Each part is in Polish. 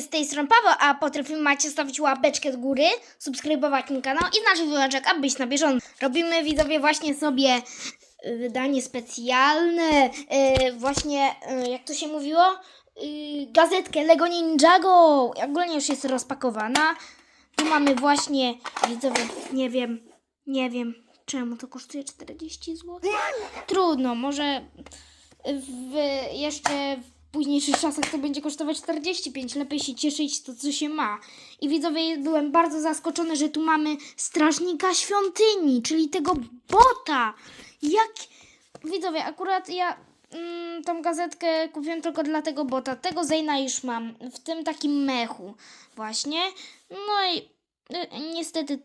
z tej strony Paweł, a po tym filmie macie stawić łapeczkę z góry, subskrybować ten kanał i nasz wyłączek, aby być na bieżąco. Robimy widzowie właśnie sobie y, wydanie specjalne, y, właśnie, y, jak to się mówiło, y, gazetkę Lego Ninjago. Ogólnie już jest rozpakowana. Tu mamy właśnie, widzowie, nie wiem, nie wiem, czemu to kosztuje 40 zł. Trudno, może w, jeszcze w późniejszych czasach to będzie kosztować 45. Lepiej się cieszyć to, co się ma. I widzowie, byłem bardzo zaskoczony, że tu mamy strażnika świątyni, czyli tego bota. Jak... Widzowie, akurat ja mm, tą gazetkę kupiłem tylko dla tego bota. Tego Zejna już mam w tym takim mechu właśnie. No i y, niestety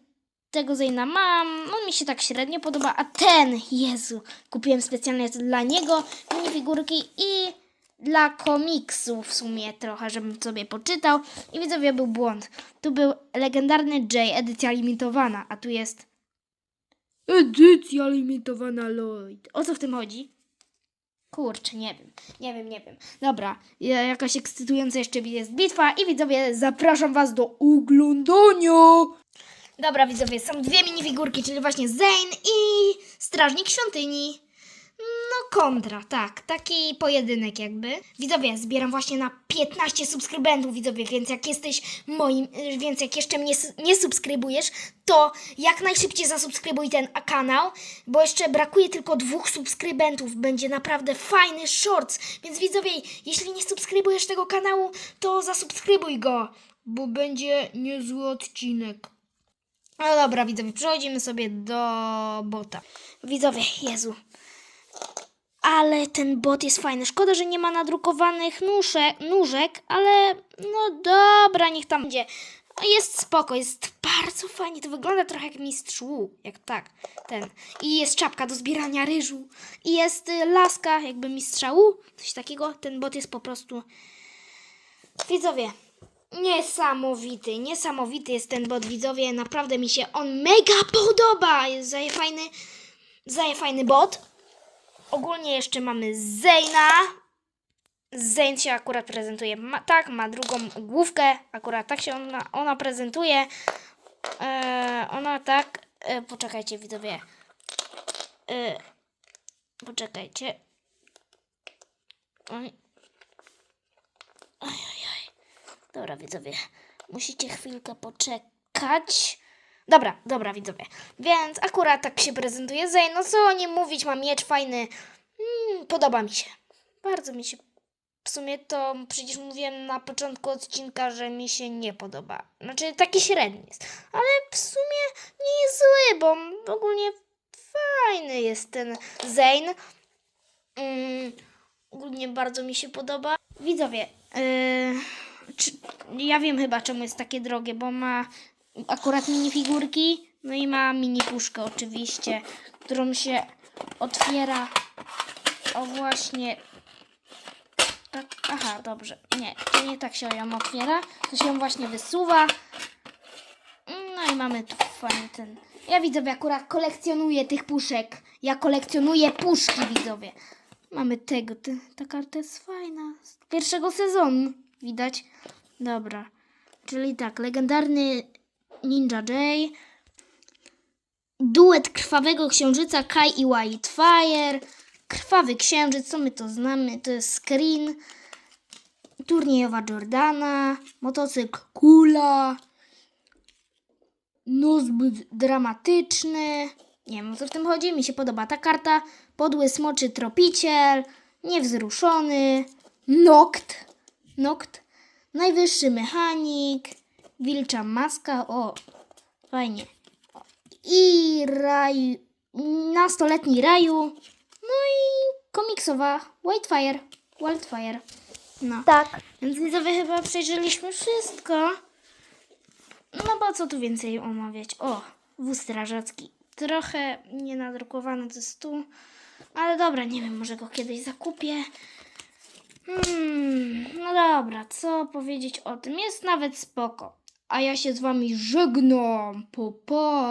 tego Zejna mam. On mi się tak średnio podoba, a ten, Jezu, kupiłem specjalnie dla niego minifigurki i dla komiksu w sumie trochę, żebym sobie poczytał. I widzowie, był błąd. Tu był legendarny J, edycja limitowana, a tu jest edycja limitowana Lloyd. O co w tym chodzi? Kurczę, nie wiem, nie wiem, nie wiem. Dobra, ja- jakaś ekscytująca jeszcze jest bitwa i widzowie, zapraszam was do oglądania. Dobra, widzowie, są dwie minifigurki, czyli właśnie Zane i Strażnik Świątyni. Kontra, tak, taki pojedynek jakby. Widzowie, zbieram właśnie na 15 subskrybentów, widzowie, więc jak jesteś moim, więc jak jeszcze mnie nie subskrybujesz, to jak najszybciej zasubskrybuj ten kanał, bo jeszcze brakuje tylko dwóch subskrybentów. Będzie naprawdę fajny shorts, więc widzowie, jeśli nie subskrybujesz tego kanału, to zasubskrybuj go, bo będzie niezły odcinek. No dobra, widzowie, przechodzimy sobie do bota. Widzowie, Jezu. Ale ten bot jest fajny. Szkoda, że nie ma nadrukowanych nóżek, nóżek, ale no dobra, niech tam będzie. No Jest spoko, jest bardzo fajnie. To wygląda trochę jak mistrz Wu, jak tak, ten. I jest czapka do zbierania ryżu. I jest y, laska jakby mistrza Wu, coś takiego. Ten bot jest po prostu... Widzowie, Niesamowity, niesamowity jest ten bot, widzowie. Naprawdę mi się on mega podoba. Jest zaje fajny, zaje fajny bot. Ogólnie jeszcze mamy Zeyna. Zeyn się akurat prezentuje ma, tak, ma drugą główkę. Akurat tak się ona, ona prezentuje. E, ona tak. E, poczekajcie, widzowie. E, poczekajcie. Oj. Oj, oj, oj. Dobra, widzowie, musicie chwilkę poczekać. Dobra, dobra, widzowie. Więc akurat tak się prezentuje Zay. No co o nim mówić, ma miecz fajny. Mm, podoba mi się. Bardzo mi się. W sumie to przecież mówiłem na początku odcinka, że mi się nie podoba. Znaczy taki średni jest. Ale w sumie nie jest zły, bo ogólnie fajny jest ten Zane. Mm, ogólnie bardzo mi się podoba. Widzowie, yy, czy, ja wiem chyba czemu jest takie drogie, bo ma akurat minifigurki, no i ma mini puszkę oczywiście, którą się otwiera. O właśnie. Tak, aha, dobrze. Nie, to nie tak się ją otwiera. To się właśnie wysuwa. No i mamy tu fajny ten. Ja widzowie akurat kolekcjonuję tych puszek. Ja kolekcjonuję puszki, widzowie. Mamy tego. Te, ta karta jest fajna. Z pierwszego sezonu. Widać. Dobra. Czyli tak, legendarny Ninja J. Duet Krwawego Księżyca Kai i Whitefire. Krwawy Księżyc, co my to znamy? To jest Screen. Turniejowa Jordana. Motocykl Kula. No zbyt dramatyczny. Nie wiem o co w tym chodzi, mi się podoba ta karta. Podły smoczy tropiciel. Niewzruszony. Nokt. Nokt. Najwyższy mechanik. Wilcza maska. O, fajnie. I raj. Nastoletni raju. No i komiksowa Whitefire. Wildfire. No. Tak. Więc widzowie chyba przejrzeliśmy wszystko. No bo co tu więcej omawiać? O, wóz strażacki. Trochę nienadrukowany to jest tu. Ale dobra, nie wiem, może go kiedyś zakupię. Hmm, no dobra, co powiedzieć o tym? Jest nawet spoko. A ja się z wami żegnam. Po, pa.